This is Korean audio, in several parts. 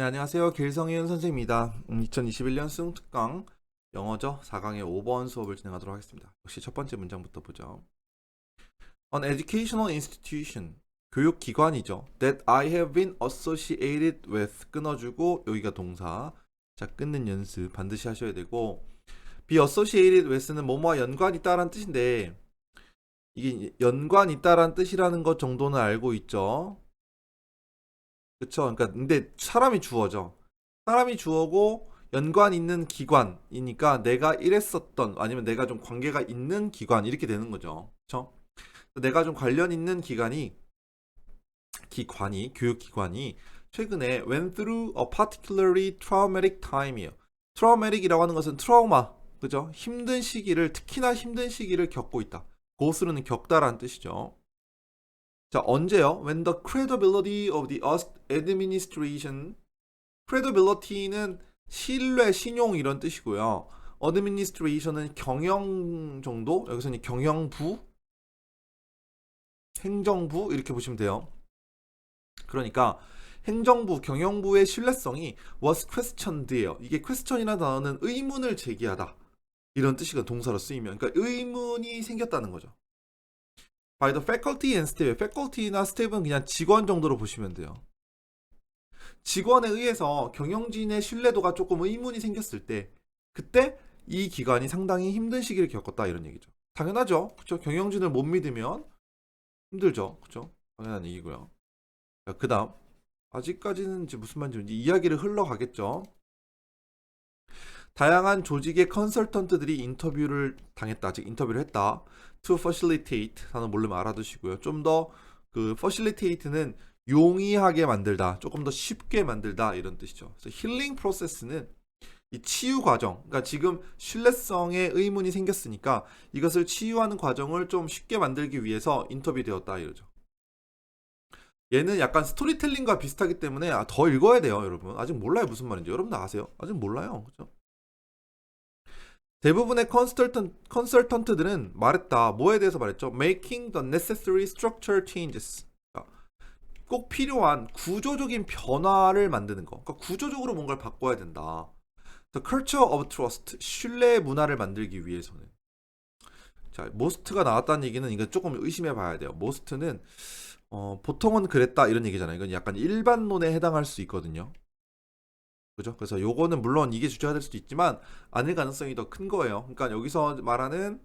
네, 안녕하세요. 길성현 선생입니다. 음, 2021년 수능 특강 영어죠. 4강의 5번 수업을 진행하도록 하겠습니다. 역시 첫 번째 문장부터 보죠. An educational institution, 교육기관이죠. That I have been associated with, 끊어주고 여기가 동사. 자, 끊는 연습 반드시 하셔야 되고 be associated with는 뭐뭐와 연관 있다라는 뜻인데 이게 연관 있다라는 뜻이라는 것 정도는 알고 있죠. 그쵸. 그러니까 근데 사람이 주어죠. 사람이 주어고 연관 있는 기관이니까 내가 일했었던 아니면 내가 좀 관계가 있는 기관 이렇게 되는 거죠. 그쵸? 내가 좀 관련 있는 기관이 기관이 교육기관이 최근에 went through a particularly traumatic time이에요. traumatic이라고 하는 것은 트라우마, 그죠? 힘든 시기를 특히나 힘든 시기를 겪고 있다. 고스르는 겪다라는 뜻이죠. 자, 언제요? When the credibility of the administration credibility는 신뢰, 신용 이런 뜻이고요. administration은 경영 정도? 여기서는 경영부, 행정부 이렇게 보시면 돼요. 그러니까 행정부, 경영부의 신뢰성이 was questioned예요. 이게 question이라는 단어는 의문을 제기하다. 이런 뜻이가 동사로 쓰이면 그러니까 의문이 생겼다는 거죠. By the faculty and staff. faculty나 staff은 그냥 직원 정도로 보시면 돼요. 직원에 의해서 경영진의 신뢰도가 조금 의문이 생겼을 때 그때 이 기관이 상당히 힘든 시기를 겪었다 이런 얘기죠. 당연하죠. 그렇죠? 경영진을 못 믿으면 힘들죠. 그렇죠? 당연한 얘기고요. 자, 그다음 아직까지는 이제 무슨 말인지 이야기를 흘러가겠죠. 다양한 조직의 컨설턴트들이 인터뷰를 당했다. 아직 인터뷰를 했다. to facilitate 단어 모르면 알아두시고요. 좀 더 그 facilitate는 용이하게 만들다, 조금 더 쉽게 만들다 이런 뜻이죠. 그래서 힐링 프로세스는 이 치유 과정, 그러니까 지금 신뢰성에 의문이 생겼으니까 이것을 치유하는 과정을 좀 쉽게 만들기 위해서 인터뷰되었다 이러죠. 얘는 약간 스토리텔링과 비슷하기 때문에 아, 더 읽어야 돼요, 여러분. 아직 몰라요 무슨 말인지. 여러분 도 아세요? 아직 몰라요, 그죠? 대부분의 컨설턴, 컨설턴트들은 말했다. 뭐에 대해서 말했죠? Making the necessary structure changes. 꼭 필요한 구조적인 변화를 만드는 거. 그러니까 구조적으로 뭔가를 바꿔야 된다. The culture of trust. 신뢰 문화를 만들기 위해서는. 자, most가 나왔다는 얘기는 이거 조금 의심해 봐야 돼요. most는 어, 보통은 그랬다 이런 얘기잖아요. 이건 약간 일반론에 해당할 수 있거든요. 그죠? 그래서 요거는 물론 이게 주제가 될 수도 있지만 아닐 가능성이 더 큰 거예요. 그러니까 여기서 말하는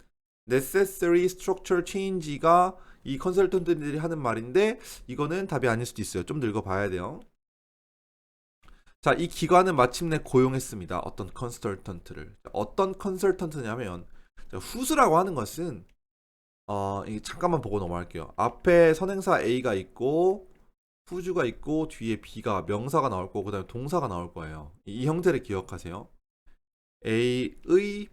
necessary structure change가 이 컨설턴트들이 하는 말인데 이거는 답이 아닐 수도 있어요. 좀더 읽어봐야 돼요. 자, 이 기관은 마침내 고용했습니다. 어떤 컨설턴트를. 어떤 컨설턴트냐면 후수라고 하는 것은 어, 이 잠깐만 보고 넘어갈게요. 앞에 선행사 A가 있고 후주가 있고 뒤에 B가 명사가 나올 거고 그다음에 동사가 나올 거예요. 이, 이 형태를 기억하세요. A의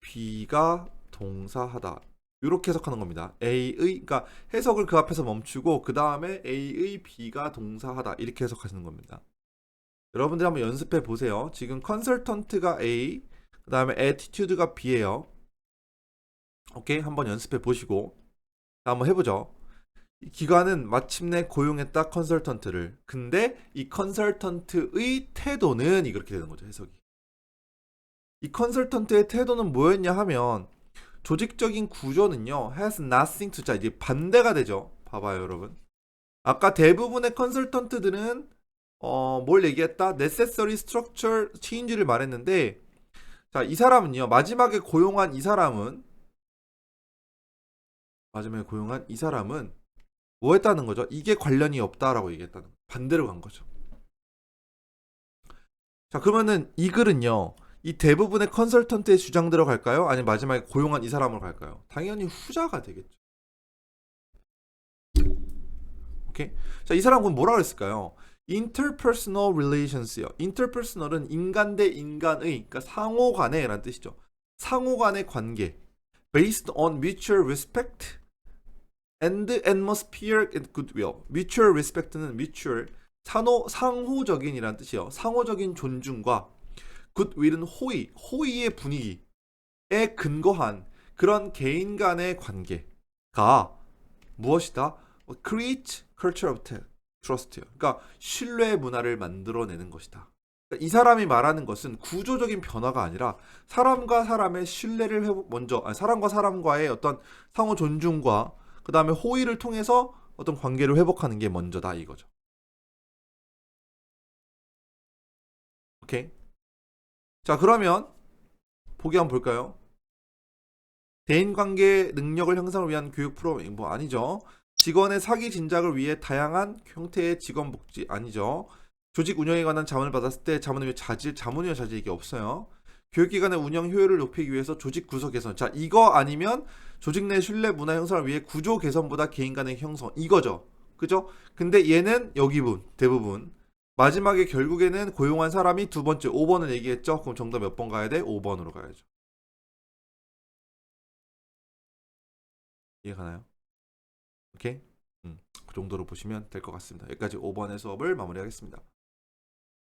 B가 동사하다. 이렇게 해석하는 겁니다. A의 그러니까 해석을 그 앞에서 멈추고 그 다음에 A의 B가 동사하다 이렇게 해석하시는 겁니다. 여러분들 한번 연습해 보세요. 지금 컨설턴트가 A, 그 다음에 attitude가 B예요. 오케이 한번 연습해 보시고 한번 해보죠. 이 기관은 마침내 고용했다 컨설턴트를. 근데 이 컨설턴트의 태도는 이렇게 되는 거죠 해석이. 이 컨설턴트의 태도는 뭐였냐 하면 조직적인 구조는요 has nothing to 자 이제 반대가 되죠. 봐봐요 여러분. 아까 대부분의 컨설턴트들은 어, 뭘 얘기했다? necessary structure change를 말했는데 자 이 사람은요 마지막에 고용한 이 사람은 마지막에 고용한 이 사람은 뭐 했다는 거죠? 이게 관련이 없다라고 얘기했다는 거죠. 반대로 간 거죠. 자, 그러면은 이 글은요. 이 대부분의 컨설턴트의 주장대로 갈까요? 아니면 마지막에 고용한 이 사람으로 갈까요? 당연히 후자가 되겠죠. 오케이? 자, 이 사람은 뭐라 그랬을까요? interpersonal relations요. interpersonal은 인간 대 인간의, 그러니까 상호 간의라는 뜻이죠. 상호 간의 관계. based on mutual respect and atmosphere and goodwill. mutual respect는 mutual 상호 상호적인이라는 뜻이요. 상호적인 존중과 goodwill은 호의, 호의의 분위기에 근거한 그런 개인 간의 관계가 무엇이다? create culture of 트러스트예요. 그러니까 신뢰 문화를 만들어내는 것이다. 그러니까 이 사람이 말하는 것은 구조적인 변화가 아니라 사람과 사람의 신뢰를 회복 먼저 아니, 사람과 사람과의 어떤 상호 존중과 그 다음에 호의를 통해서 어떤 관계를 회복하는 게 먼저다 이거죠. 오케이. 자 그러면 보기 한번 볼까요? 대인관계 능력을 향상을 위한 교육 프로그램 뭐 아니죠. 직원의 사기 진작을 위해 다양한 형태의 직원 복지 아니죠. 조직 운영에 관한 자문을 받았을 때 자문위원 자질, 자문위원 자질 이게 없어요. 교육기관의 운영 효율을 높이기 위해서 조직 구조 개선. 자 이거 아니면 조직 내 신뢰 문화 형성을 위해 구조 개선보다 개인 간의 형성 이거죠. 그죠? 근데 얘는 여기 분 대부분 마지막에 결국에는 고용한 사람이 두 번째 5번을 얘기했죠. 그럼 정답 몇 번 가야 돼? 5번으로 가야죠. 이해 가나요? 오케이? 음, 그 정도로 보시면 될 것 같습니다. 여기까지 5번의 수업을 마무리하겠습니다.